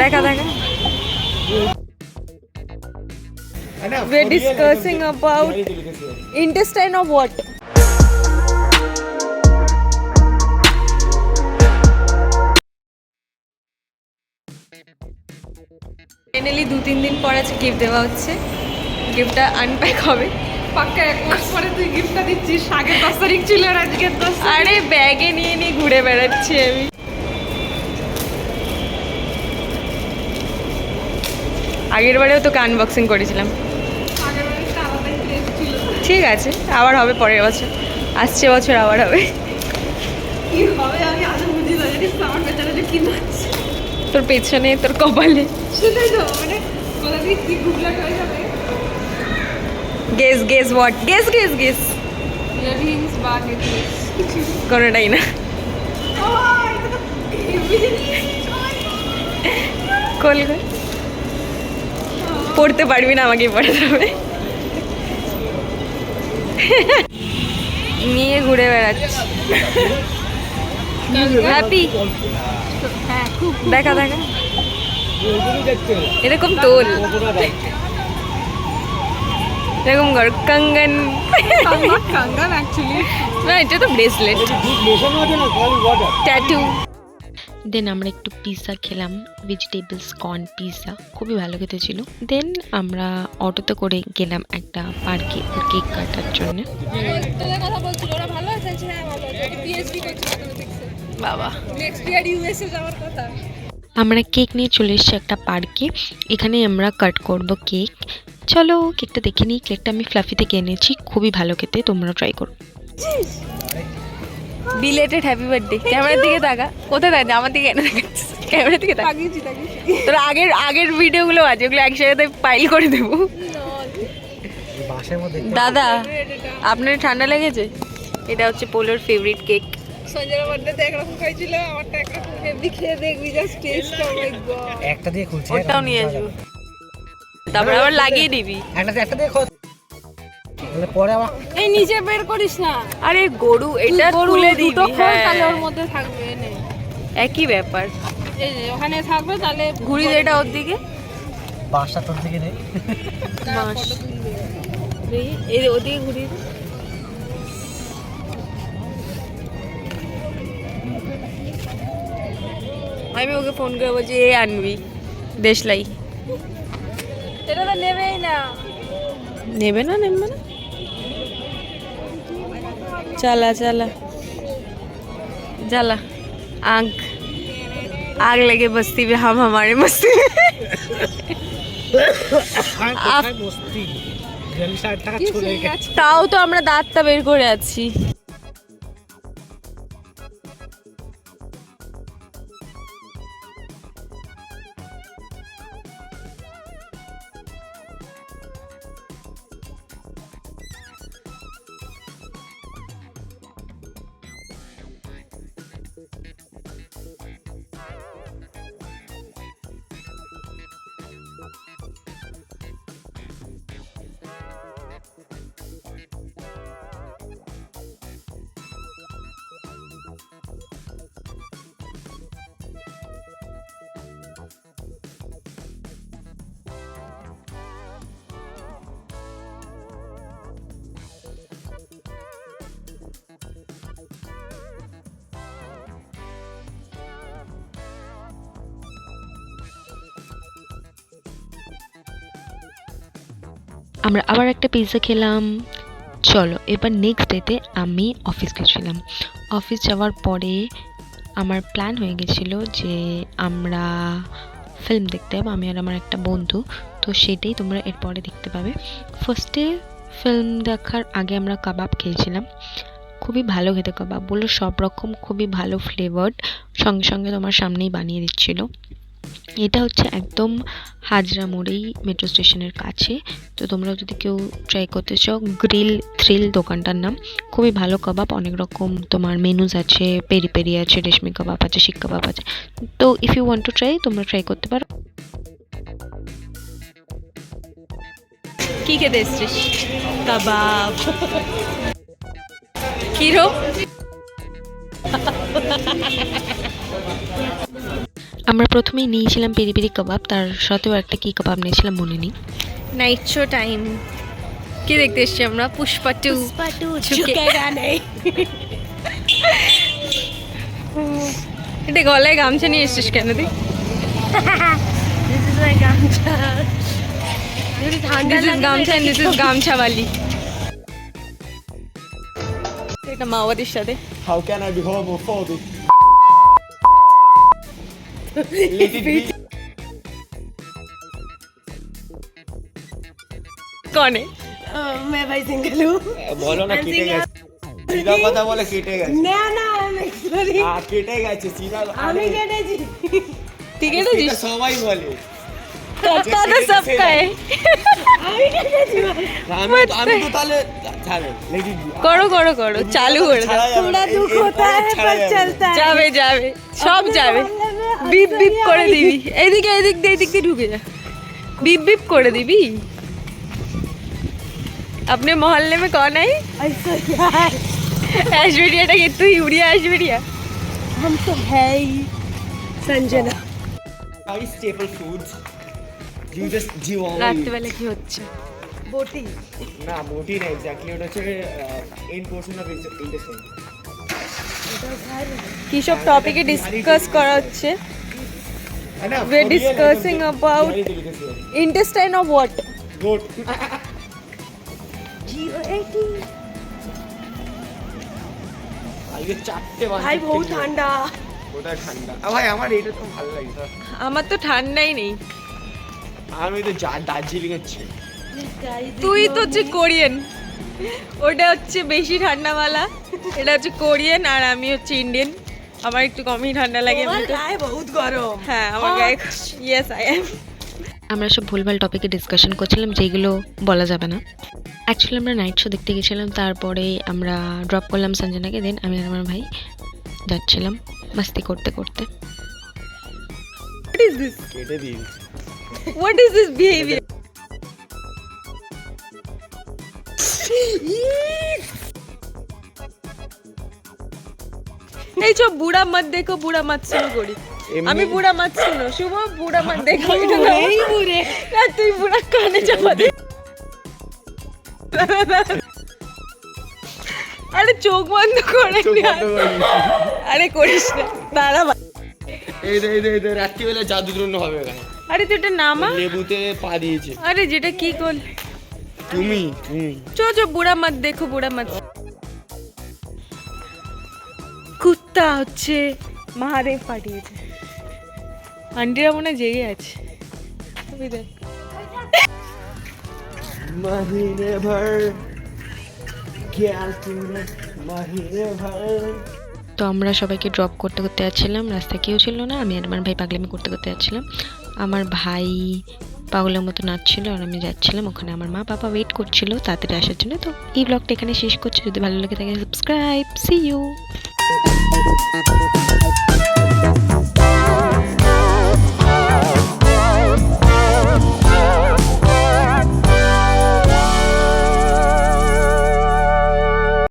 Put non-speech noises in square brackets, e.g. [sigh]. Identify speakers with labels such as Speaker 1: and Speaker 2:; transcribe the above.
Speaker 1: দেখা দেখা। We're discussing about intestine of what? Finally দু তিন দিন পর আছে গিফট দেওয়া হচ্ছে। গিফটটা আনপ্যাক হবে।
Speaker 2: পাক্কা এক মাস পরে তুই গিফটটা দিচ্ছিস। আগের দশ তারিখ ছিল আর আজকের দশ
Speaker 1: আরে ব্যাগে নিয়ে নিয়ে ঘুরে বেড়াচ্ছি আমি। আগের বারেও তোকে আনবক্সিং করেছিলাম। ঠিক আছে আবার হবে পরের বছর। আসছে বছর আবার হবে। তোর পেছনে তোর কপালে। Guess guess
Speaker 2: what guess guess guess
Speaker 1: কোনোটাই না। কল কর। পড়তে পারবি না আমাকে পড়াতে হবে। নিয়ে ঘুরে বেড়াচ্ছি। হ্যাপি
Speaker 2: হ্যাঁ
Speaker 1: দেখা দেখা। এরকম তোল। এরকম কর কঙ্গন।
Speaker 2: কাঙ্গান অ্যাকচুয়ালি
Speaker 1: না এটা তো ব্রেসলেট ট্যাটু দেন আমরা একটু পিৎজা খেলাম ভেজিটেবলস কর্ন পিৎজা খুবই ভালো খেতে ছিল। দেন আমরা অটোতে করে গেলাম একটা পার্কে ওর কেক কাটার জন্য। বাবা।
Speaker 2: নেক্সট ইয়ার ইউএসএ যাওয়ার কথা
Speaker 1: আমরা কেক নিয়ে চলে এসেছি একটা পার্কে এখানে আমরা কাট করব কেক চলো কেকটা দেখে নিই। কেকটা আমি ফ্লাফি থেকে এনেছি। খুবই ভালো খেতে তোমরা ট্রাই করো। বিলেটেড হ্যাপি বার্থডে ক্যামেরার দিকে তাকা। কোথায় থাকে আমার দিকে দেখাচ্ছিস ক্যামেরার দিকে তাকা তোর আগের আগের ভিডিওগুলো আছে ওগুলো একসাথে পাইল করে দেবো। দাদা আপনার ঠান্ডা লেগেছে? এটা হচ্ছে পোলোর ফেভারিট কেক
Speaker 2: সঞ্জয়ের বার্থডেতে একরকম খাইছিল আমারটা একরকম হেভি খেয়ে দেখবি just taste oh my god
Speaker 3: একটা দিয়ে খুলছি
Speaker 1: ওটাও নিয়ে আসব। তারপরে আবার লাগিয়ে দিবি।
Speaker 3: একটা দিয়ে একটা দিয়ে তাহলে পরে আবার
Speaker 2: এই নিচে বের করিস না।
Speaker 1: আরে গরু এটা খুলে দিবি
Speaker 2: দুটো খোল
Speaker 1: হ্যাঁ।
Speaker 2: তাহলে ওর মধ্যে থাকবে এনে
Speaker 1: একই ব্যাপার।
Speaker 2: এই যে ওখানে থাকবে তাহলে
Speaker 1: ঘুরি যেটা ওর দিকে।
Speaker 3: বাসটা তোর দিকে
Speaker 1: দেখি এই ওদিকে ঘুরি। আমি ওকে ফোন করে বলছি এ আনবি দেশলাই।
Speaker 2: এটা তো নেবেই না।
Speaker 1: নেবে না নেবে না? চালা চালা चला आग आग लगे बस्ती में हम हमारे मस्ती में আপ-
Speaker 3: বস্তি বিয়াল্লিশ হাজার টাকা
Speaker 2: কি
Speaker 3: চলে
Speaker 2: হয়ে
Speaker 3: গেছে
Speaker 2: গেছে?
Speaker 1: তাও তো আমরা দাঁতটা বের করে আছি আমরা আবার একটা পিৎজা খেলাম। চলো, এবার নেক্সট ডেতে আমি অফিস গেছিলাম। অফিস যাওয়ার পরে আমার প্ল্যান হয়ে গেছিল যে আমরা ফিল্ম দেখতে যাব, আমি আর আমার একটা বন্ধু। তো সেটাই তোমরা এরপরে দেখতে পাবে। ফার্স্টে ফিল্ম দেখার আগে আমরা কাবাব খেয়েছিলাম। খুবই ভালো খেতে কাবাব। বলল সব রকম খুবই ভালো ফ্লেভার্ড সঙ্গে সঙ্গে তোমার সামনেই বানিয়ে দিচ্ছিল। এটা হচ্ছে একদম হাজরা মোড়েই মেট্রো স্টেশনের কাছে। তো তোমরা যদি কেউ ট্রাই করতে চাও গ্রিল থ্রিল দোকানটার নাম। খুবই ভালো কাবাব অনেক রকম তোমার মেনুজ আছে পেরি পেরি আছে, রেশমি কাবাব আছে, শিক কাবাব আছে। তো if you want to try তোমরা ট্রাই করতে পারো। কি খেতে এসছিস? কাবাব কিরো
Speaker 4: আমরা প্রথমেই নিয়েছিলাম পেরি পেরি কাবাব তার সাথেও একটা কী কাবাব নিয়েছিলাম মনে নেই।
Speaker 1: নাইট শো টাইম কি দেখতে এসছি আমরা? পুষ্পা টু এটা গলায় গামছা নিয়ে এসছিস কেন তুই? Is গামছা। And this is গামছাওয়ালি। এটা মাওয়াদির সাথে।
Speaker 5: How can I be homophobic? Let it be.
Speaker 1: কনে
Speaker 5: বলো না কেটে গেছে সিধা কথা বলে কেটে গেছে
Speaker 6: না না আমি sorry,
Speaker 5: আ, কেটে গেছে সিধা
Speaker 6: আমি
Speaker 5: আরে,
Speaker 6: কেটেছি
Speaker 1: ঠিক আছে
Speaker 5: সেটা সবাই বলে
Speaker 1: करता तो सबका है
Speaker 6: আমি কেটেছি
Speaker 5: আমি আমি তো তাহলে ছাড়ো let it be।
Speaker 1: করো করো করো চালু করে দাও
Speaker 5: ছাড়া যাবে
Speaker 6: थोड़ा
Speaker 5: না,
Speaker 6: दुख
Speaker 5: এর-
Speaker 6: होता
Speaker 5: এরপরে
Speaker 6: है
Speaker 5: ছাড়া
Speaker 6: पर
Speaker 5: যাবে না।
Speaker 6: चलता है
Speaker 1: যাবে যাবে সব
Speaker 6: अपने
Speaker 1: যাবে
Speaker 6: मोहल्ले में
Speaker 1: বিপ বিপ
Speaker 6: ऐश्वर्या
Speaker 1: করে
Speaker 6: आई।
Speaker 1: দিবি এদিকে এদিক দিয়ে এদিক দিয়ে ঢুকে যা বিপ বিপ করে দিবি अपने मोहल्ले में कौन है
Speaker 6: ऐश्वर्या है।
Speaker 1: ऐश्वर्या टा तू यूरिया ऐश्वर्या
Speaker 6: हम तो है ही Sanjana
Speaker 5: Are staple foods? You just you only
Speaker 1: রাত্রিবেলা কি হচ্ছে
Speaker 6: बोटी
Speaker 5: না মোটি না এক্স্যাক্টলি ওটা হচ্ছে এন পোর্শন অফ ইন্টেস্টাইন
Speaker 1: কি সব টপিকে ডিসকাস করা হচ্ছে we are discussing about
Speaker 6: intestine of what?
Speaker 5: Goat. ঠান্ডা। আমার তো
Speaker 1: ঠান্ডাই নেই।
Speaker 5: আমি তো দার্জিলিং
Speaker 1: তুই তো হচ্ছে কোরিয়ান। ওটা হচ্ছে বেশি ঠান্ডাওয়ালা এটা হচ্ছে কোরিয়ান আর আমি হচ্ছে ইন্ডিয়ান। আমার একটু কমই ঠান্ডা লাগে
Speaker 6: বহুত গরম।
Speaker 1: হ্যাঁ আমার গায়ে ইয়েস আই এম
Speaker 4: আমরা সব ভুলভাল টপিকে ডিসকাশন করছিলাম যেগুলো বলা যাবে না। অ্যাকচুয়ালি আমরা নাইট শো দেখতে গেছিলাম তারপরে আমরা ড্রপ করলাম সঞ্জনাকে দেন আমি আর আমার ভাই যাচ্ছিলাম মাস্তি করতে করতে।
Speaker 5: What is
Speaker 1: this? What is this? এই সব বুড়া মত দেখো বুড়া মত শুরু করি। আমি বুড়া মত শুনো শুভ বুড়া মত দেখো। [laughs]
Speaker 6: এই বুড়ে।
Speaker 1: না তুই বুড়া কানে চাপা দে। আরে চোখ বন্ধ করে আরে করিস না দাঁড়া
Speaker 5: এই রে এই রে এই রে রাত্রিবেলা জাদুগ্রহণ হবে এখানে।
Speaker 1: আরে তুই এটা নামা?
Speaker 5: লেবুতে পা দিয়েছে।
Speaker 1: আরে যেটা কি কল
Speaker 5: তুমি
Speaker 1: চো চো বুড়া মত দেখো বুড়া মত কুত্তা হচ্ছে মহাদেব পাঠিয়েছে আন্টিরা মনে হয় জেগে আছে তুমি দেখ
Speaker 5: महीने भर क्या तूने महीने भर
Speaker 4: তো আমরা সবাইকে ড্রপ করতে করতে যাচ্ছিলাম রাস্তায় কেউ ছিল না আমি আর আমার ভাই পাগলামি করতে করতে যাচ্ছিলাম আমার ভাই পাগলের মতো নাচছিল আর আমি যাচ্ছিলাম ওখানে আমার মা বাবা ওয়েট করছিল তাড়াতাড়ি আসার জন্য তো এই ব্লগটা এখানে শেষ করছি যদি ভালো লাগে থাকে subscribe see you Thank you.